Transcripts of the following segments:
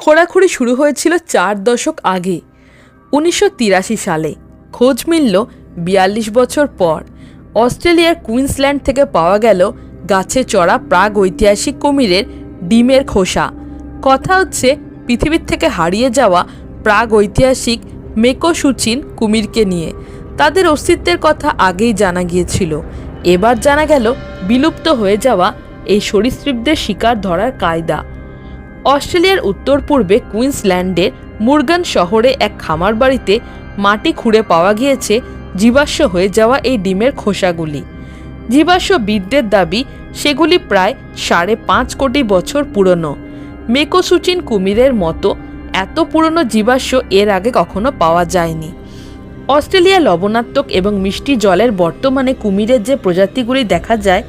খোঁড়াখুড়ি শুরু হয়েছিল চার দশক আগে। উনিশশো তিরাশি সালে খোঁজ মিলল বিয়াল্লিশ বছর পর। অস্ট্রেলিয়ার কুইন্সল্যান্ড থেকে পাওয়া গেল গাছে চড়া প্রাগ ঐতিহাসিক কুমিরের ডিমের খোসা। কথা হচ্ছে, পৃথিবীর থেকে হারিয়ে যাওয়া প্রাগ ঐতিহাসিক মেকোসুচিন কুমিরকে নিয়ে। তাদের অস্তিত্বের কথা আগেই জানা গিয়েছিল। এবার জানা গেল, বিলুপ্ত হয়ে যাওয়া এই সরীসৃপদের শিকার ধরার কায়দা। অস্ট্রেলিয়ার উত্তর পূর্বে কুইন্সল্যান্ডের মুরগান শহরে এক খামার বাড়িতে মাটি খুঁড়ে পাওয়া গিয়েছে জীবাশ্ম হয়ে যাওয়া এই ডিমের খোসাগুলি। জীবাশ্ম বিদ্যের দাবি, সেগুলি প্রায় সাড়ে পাঁচ কোটি বছর পুরনো। মেকোসুচিন কুমিরের মতো এত পুরনো জীবাশ্ম এর আগে কখনো পাওয়া যায়নি। অস্ট্রেলিয়া লবণাত্মক এবং মিষ্টি জলের বর্তমানে কুমিরের যে প্রজাতিগুলি দেখা যায়,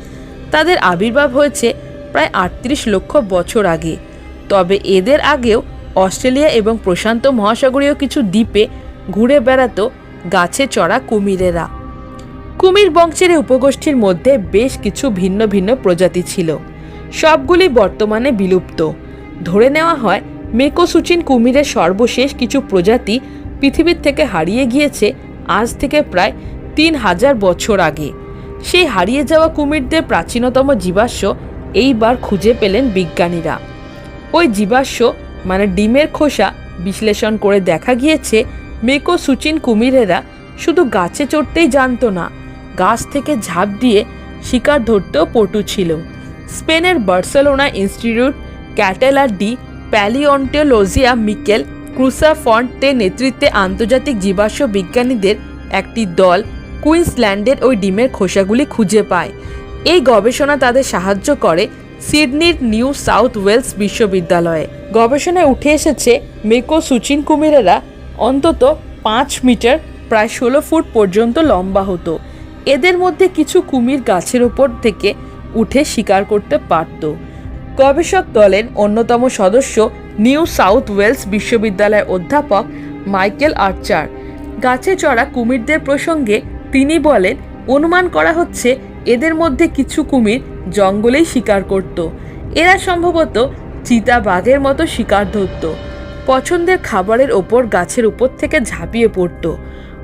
তাদের আবির্ভাব হয়েছে প্রায় আটত্রিশ লক্ষ বছর আগে। তবে এদের আগেও অস্ট্রেলিয়া এবং প্রশান্ত মহাসাগরীয় কিছু দ্বীপে ঘুরে বেড়াতো গাছে চড়া কুমিরেরা। কুমির বংশের উপগোষ্ঠীর মধ্যে বেশ কিছু ভিন্ন ভিন্ন প্রজাতি ছিল। সবগুলি বর্তমানে বিলুপ্ত। ধরে নেওয়া হয়, মেকোসুচিন কুমিরের সর্বশেষ কিছু প্রজাতি পৃথিবীর থেকে হারিয়ে গিয়েছে আজ থেকে প্রায় তিন হাজার বছর আগে। সেই হারিয়ে যাওয়া কুমিরদের প্রাচীনতম জীবাশ্ম এইবার খুঁজে পেলেন বিজ্ঞানীরা। ওই জীবাশ্ম মানে ডিমের খোসা, বিশ্লেষণ করে দেখা গিয়েছে মেকোসুচিন কুমিরেরা শুধু গাছে চড়তেই জানতো না। গাছ থেকে ঝাঁপ দিয়ে শিকার ধরতেও পটু ছিল। স্পেনের Barcelona Institut Catala de Paleontologia, Miquel ক্রুসাফন্টের নেতৃত্বে আন্তর্জাতিক জীবাশ্ম বিজ্ঞানীদের একটি দল কুইন্সল্যান্ডের ওই ডিমের খোসাগুলি খুঁজে পায়। এই গবেষণা তাদের সাহায্য করে সিডনির নিউ সাউথ ওয়েলস বিশ্ববিদ্যালয়ে। গবেষণায় উঠে এসেছে, মেকো সুচিন কুমিরেরা অন্তত পাঁচ মিটার, প্রায় ষোলো ফুট পর্যন্ত লম্বা হতো। এদের মধ্যে কিছু কুমির গাছের ওপর থেকে উঠে শিকার করতে পারত। গবেষক দলের অন্যতম সদস্য নিউ সাউথ ওয়েলস বিশ্ববিদ্যালয়ের অধ্যাপক মাইকেল আর্চার। গাছে চড়া কুমিরদের প্রসঙ্গে তিনি বলেন, অনুমান করা হচ্ছে এদের মধ্যে কিছু কুমির জঙ্গলেই শিকার করত। এরা সম্ভবত চিতা বাঘের মতো শিকার ধরত। পছন্দের খাবারের ওপর গাছের উপর থেকে ঝাঁপিয়ে পড়ত।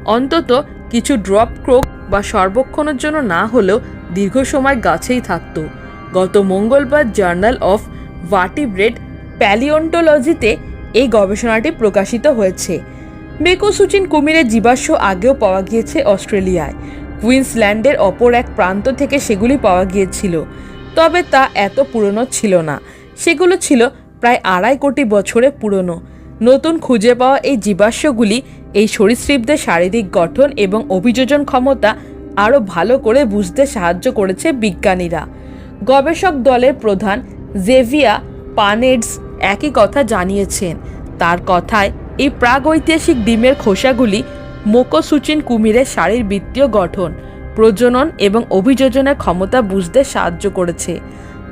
অন্তত কিছু ড্রপ ক্রোক বা সর্বক্ষণের জন্য না হলেও দীর্ঘ সময় গাছেই থাকতো। গত মঙ্গলবার জার্নাল অফ ভার্টিব্রেড প্যালিওন্টোলজিতে এই গবেষণাটি প্রকাশিত হয়েছে। মেকোসুচিন কুমিরের জীবাশ্ম আগেও পাওয়া গিয়েছে অস্ট্রেলিয়ায়। কুইন্সল্যান্ডের অপর এক প্রান্ত থেকে সেগুলি পাওয়া গিয়েছিল। তবে তা এত পুরনো ছিল না। সেগুলো ছিল প্রায় আড়াই কোটি বছরে পুরনো। নতুন খুঁজে পাওয়া এই জীবাশ্মগুলি এই সরীসৃপদের শারীরিক গঠন এবং অভিযোজন ক্ষমতা আরও ভালো করে বুঝতে সাহায্য করেছে বিজ্ঞানীরা। গবেষক দলের প্রধান জেভিয়া পানেডস একই কথা জানিয়েছেন। তার কথায়, এই প্রাগৈতিহাসিক ডিমের খোসাগুলি মোকোসুচিন কুমিরের শাড়ির শারীরবৃত্তীয় গঠন, প্রজনন এবং অভিযোজনের ক্ষমতা বুঝতে সাহায্য করেছে।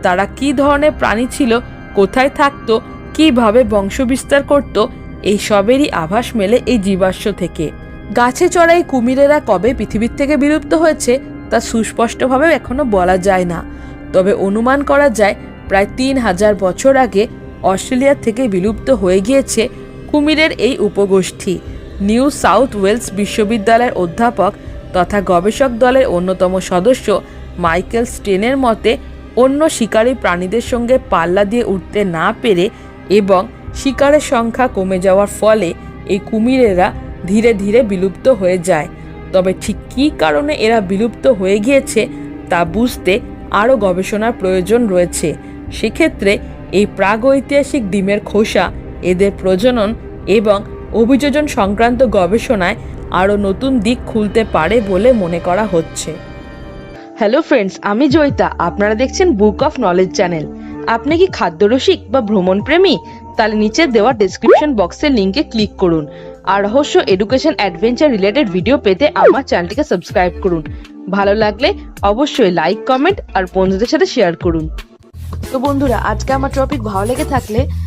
তারা কী ধরনের প্রাণী ছিল, কোথায় থাকতো, কীভাবে বংশবিস্তার করত, এই সবেরই আভাস মেলে এই জীবাশ্ম থেকে। গাছে চড়া এই কুমিরেরা কবে পৃথিবীর থেকে বিলুপ্ত হয়েছে, তা সুস্পষ্টভাবে এখনও বলা যায় না। তবে অনুমান করা যায়, প্রায় তিন হাজার বছর আগে অস্ট্রেলিয়া থেকে বিলুপ্ত হয়ে গিয়েছে কুমিরের এই উপগোষ্ঠী। নিউ সাউথ ওয়েলস বিশ্ববিদ্যালয়ের অধ্যাপক তথা গবেষক দলের অন্যতম সদস্য মাইকেল স্টেনের মতে, অন্য শিকারী প্রাণীদের সঙ্গে পাল্লা দিয়ে উঠতে না পেরে এবং শিকারের সংখ্যা কমে যাওয়ার ফলে এই কুমিরেরা ধীরে ধীরে বিলুপ্ত হয়ে যায়। তবে ঠিক কী কারণে এরা বিলুপ্ত হয়ে গিয়েছে তা বুঝতে আরও গবেষণার প্রয়োজন রয়েছে। সেক্ষেত্রে এই প্রাগৈতিহাসিক ডিমের খোসা, এদের প্রজনন এবং অভিযোজন সংক্রান্ত গবেষণায় আরও নতুন দিক খুলতে পারে বলে মনে করা হচ্ছে। হ্যালো ফ্রেন্ডস আমি জয়িতা। আপনারা দেখছেন বুক অফ নলেজ চ্যানেল আপনি কি খাদ্যরসিক বা ভ্রমণ প্রেমী তাহলে নিচে দেওয়া ডেসক্রিপশন বক্সের লিংকে ক্লিক করুন। আর রহস্য এডুকেশন অ্যাডভেঞ্চার রিলেটেড ভিডিও পেতে আমার চ্যানেলটিকে সাবস্ক্রাইব করুন। ভালো লাগলে অবশ্যই লাইক কমেন্ট আর বন্ধুদের সাথে শেয়ার করুন। তো বন্ধুরা আজকে আমার টপিক ভালো লেগে থাকলে